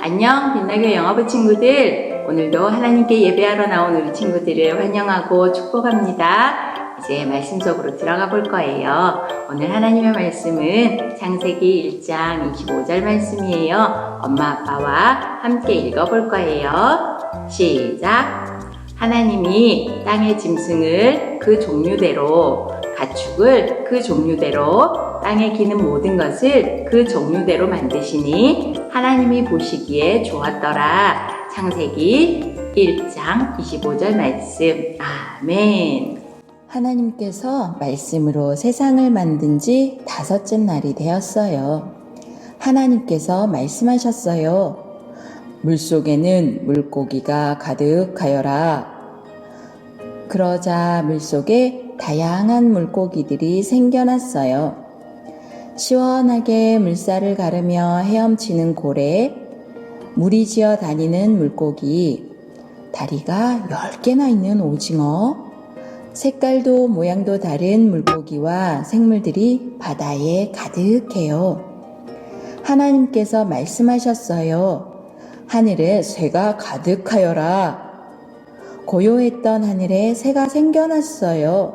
안녕, 빛나교 영어부 친구들. 오늘도 하나님께 예배하러 나온 우리 친구들을 환영하고 축복합니다. 이제 말씀 속으로 들어가 볼 거예요. 오늘 하나님의 말씀은 창세기 1장 25절 말씀이에요. 엄마, 아빠와 함께 읽어 볼 거예요. 시작. 하나님이 땅의 짐승을 그 종류대로, 가축을 그 종류대로, 땅에 기는 모든 것을 그 종류대로 만드시니 하나님이 보시기에 좋았더라. 창세기 1장 25절 말씀. 아멘. 하나님께서 말씀으로 세상을 만든 지 다섯째 날이 되었어요. 하나님께서 말씀하셨어요. 물 속에는 물고기가 가득하여라. 그러자 물 속에 다양한 물고기들이 생겨났어요. 시원하게 물살을 가르며 헤엄치는 고래, 물이 지어 다니는 물고기, 다리가 10개나 있는 오징어, 색깔도 모양도 다른 물고기와 생물들이 바다에 가득해요. 하나님께서 말씀하셨어요. 하늘에 새가 가득하여라. 고요했던 하늘에 새가 생겨났어요.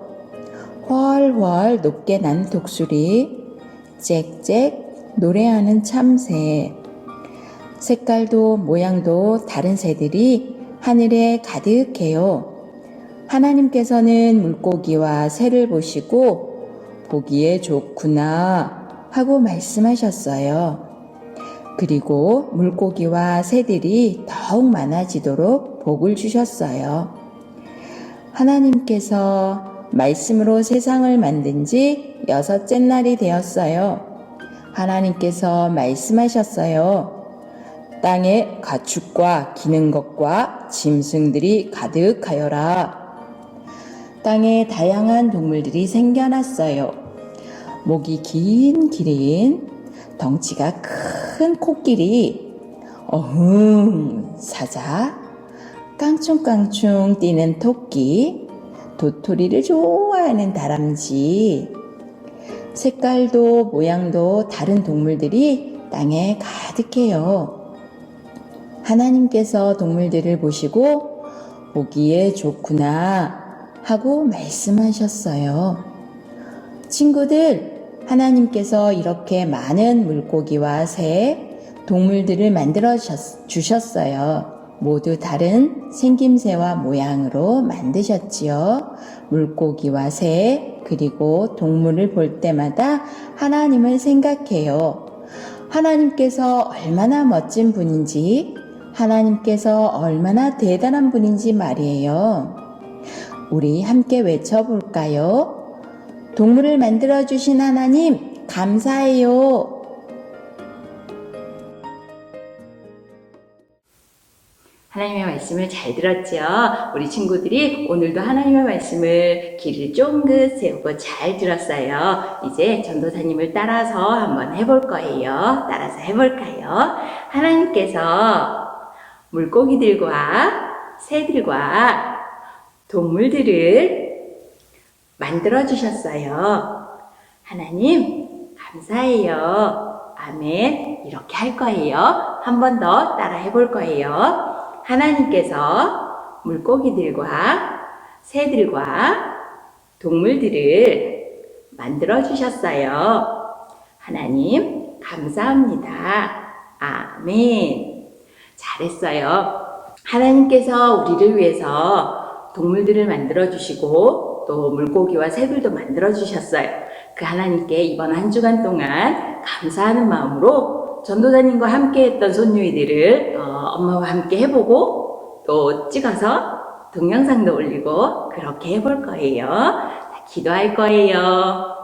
훨훨 높게 난 독수리, 짹짹 노래하는 참새. 색깔도 모양도 다른 새들이 하늘에 가득해요. 하나님께서는 물고기와 새를 보시고 보기에 좋구나 하고 말씀하셨어요. 그리고 물고기와 새들이 더욱 많아지도록 복을 주셨어요. 하나님께서 말씀으로 세상을 만든 지 여섯째 날이 되었어요. 하나님께서 말씀하셨어요. 땅에 가축과 기는 것과 짐승들이 가득하여라. 땅에 다양한 동물들이 생겨났어요. 목이 긴 기린, 덩치가 큰 코끼리, 어흥 사자, 깡충깡충 뛰는 토끼, 도토리를 좋아하는 다람쥐, 색깔도 모양도 다른 동물들이 땅에 가득해요. 하나님께서 동물들을 보시고 보기에 좋구나 하고 말씀하셨어요. 친구들, 하나님께서 이렇게 많은 물고기와 새, 동물들을 만들어 주셨어요. 모두 다른 생김새와 모양으로 만드셨지요. 물고기와 새, 그리고 동물을 볼 때마다 하나님을 생각해요. 하나님께서 얼마나 멋진 분인지, 하나님께서 얼마나 대단한 분인지 말이에요. 우리 함께 외쳐볼까요? 동물을 만들어주신 하나님, 감사해요. 하나님의 말씀을 잘 들었죠? 우리 친구들이 오늘도 하나님의 말씀을 귀를 쫑긋 세우고 잘 들었어요. 이제 전도사님을 따라서 한번 해볼 거예요. 따라서 해볼까요? 하나님께서 물고기들과 새들과 동물들을 만들어 주셨어요. 하나님, 감사해요. 아멘. 이렇게 할 거예요. 한 번 더 따라 해볼 거예요. 하나님께서 물고기들과 새들과 동물들을 만들어 주셨어요. 하나님, 감사합니다. 아멘. 잘했어요. 하나님께서 우리를 위해서 동물들을 만들어 주시고 또 물고기와 새들도 만들어 주셨어요. 그 하나님께 이번 한 주간 동안 감사하는 마음으로 전도사님과 함께 했던 손녀이들을 어, 엄마와 함께 해보고 또 찍어서 동영상도 올리고 그렇게 해볼 거예요. 자, 기도할 거예요.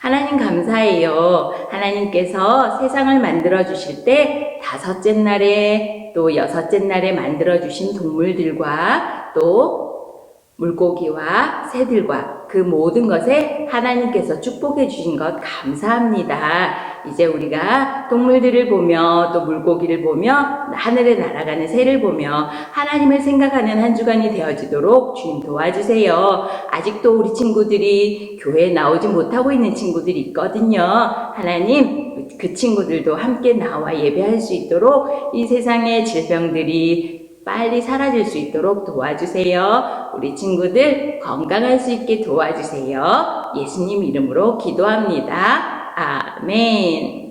하나님 감사해요. 하나님께서 세상을 만들어 주실 때 다섯째 날에 또 여섯째 날에 만들어 주신 동물들과 또 물고기와 새들과 그 모든 것에 하나님께서 축복해 주신 것 감사합니다. 이제 우리가 동물들을 보며 또 물고기를 보며 하늘에 날아가는 새를 보며 하나님을 생각하는 한 주간이 되어지도록 주님 도와주세요. 아직도 우리 친구들이 교회에 나오지 못하고 있는 친구들이 있거든요. 하나님, 그 친구들도 함께 나와 예배할 수 있도록 이 세상의 질병들이 빨리 사라질 수 있도록 도와주세요. 우리 친구들 건강할 수 있게 도와주세요. 예수님 이름으로 기도합니다. 아멘.